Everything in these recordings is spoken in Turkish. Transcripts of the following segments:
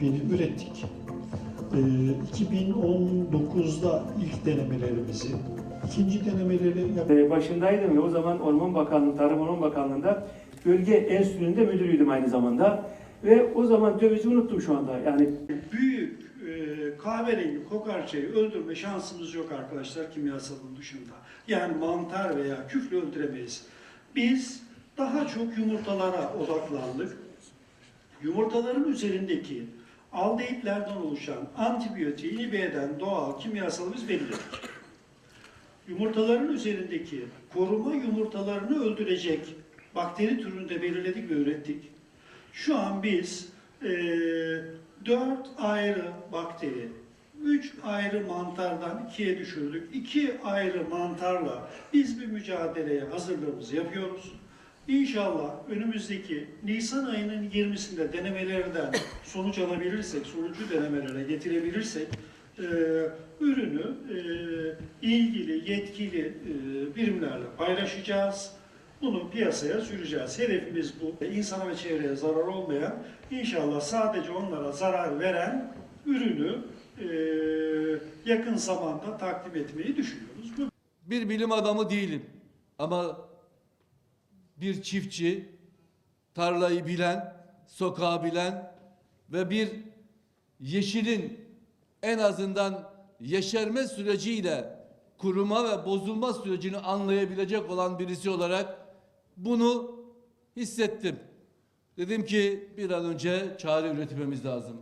bini ürettik. Ee, 2019'da ilk denemelerimizi, ikinci denemeleri yaptık. Ee, başındaydım ve o zaman Orman Bakanlığı, Tarım Orman Bakanlığı'nda bölge enstitününde müdürüydüm aynı zamanda. Ve o zaman dövizi unuttum şu anda. Yani Büyük e, kahverengi kokarçayı öldürme şansımız yok arkadaşlar kimyasalın dışında. Yani mantar veya küfle öldüremeyiz. Biz daha çok yumurtalara odaklandık. Yumurtaların üzerindeki aldehitlerden oluşan antibiyotiği inhibe eden doğal kimyasalı biz belirledik. Yumurtaların üzerindeki koruma yumurtalarını öldürecek bakteri türünü de belirledik ve ürettik. Şu an biz eee dört ayrı bakteri, üç ayrı mantardan ikiye düşürdük. İki ayrı mantarla biz bir mücadeleye hazırlığımızı yapıyoruz. İnşallah önümüzdeki Nisan ayının 20'sinde denemelerden sonuç alabilirsek, sonucu denemelere getirebilirsek eee, ürünü eee, ilgili yetkili eee, birimlerle paylaşacağız. Bunu piyasaya süreceğiz. Hedefimiz bu. İnsana ve çevreye zarar olmayan, inşallah sadece onlara zarar veren ürünü eee, yakın zamanda takdim etmeyi düşünüyoruz. Bir bilim adamı değilim ama bir çiftçi, tarlayı bilen, sokağı bilen ve bir yeşilin en azından yeşerme süreciyle kuruma ve bozulma sürecini anlayabilecek olan birisi olarak bunu hissettim. Dedim ki bir an önce çare üretmemiz lazım.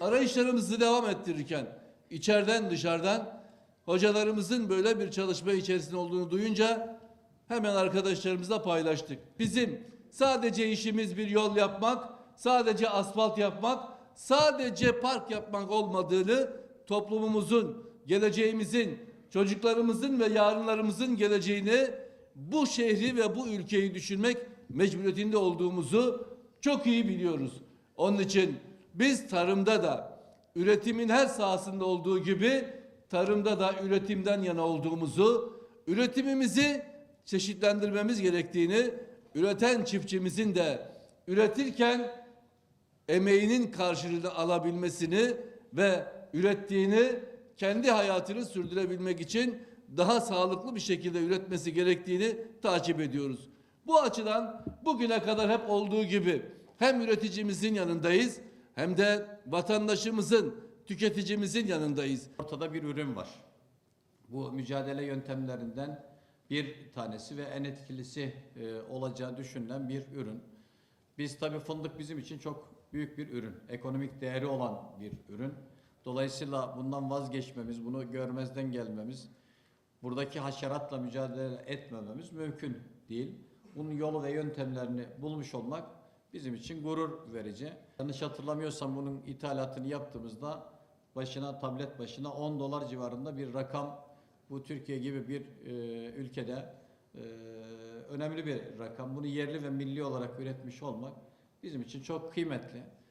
Arayışlarımızı devam ettirirken içeriden dışarıdan hocalarımızın böyle bir çalışma içerisinde olduğunu duyunca hemen arkadaşlarımızla paylaştık. Bizim sadece işimiz bir yol yapmak, sadece asfalt yapmak, sadece park yapmak olmadığını toplumumuzun, geleceğimizin, çocuklarımızın ve yarınlarımızın geleceğini bu şehri ve bu ülkeyi düşünmek mecburiyetinde olduğumuzu çok iyi biliyoruz. Onun için biz tarımda da üretimin her sahasında olduğu gibi tarımda da üretimden yana olduğumuzu, üretimimizi çeşitlendirmemiz gerektiğini, üreten çiftçimizin de üretirken emeğinin karşılığını alabilmesini ve ürettiğini kendi hayatını sürdürebilmek için daha sağlıklı bir şekilde üretmesi gerektiğini takip ediyoruz. Bu açıdan bugüne kadar hep olduğu gibi hem üreticimizin yanındayız hem de vatandaşımızın, tüketicimizin yanındayız. Ortada bir ürün var. Bu mücadele yöntemlerinden bir tanesi ve en etkilisi e, olacağı düşünülen bir ürün. Biz tabii fındık bizim için çok büyük bir ürün. Ekonomik değeri olan bir ürün. Dolayısıyla bundan vazgeçmemiz, bunu görmezden gelmemiz, buradaki haşeratla mücadele etmememiz mümkün değil. Bunun yolu ve yöntemlerini bulmuş olmak bizim için gurur verici. Yanlış hatırlamıyorsam bunun ithalatını yaptığımızda başına tablet başına 10 dolar civarında bir rakam bu Türkiye gibi bir e, ülkede e, önemli bir rakam. Bunu yerli ve milli olarak üretmiş olmak bizim için çok kıymetli.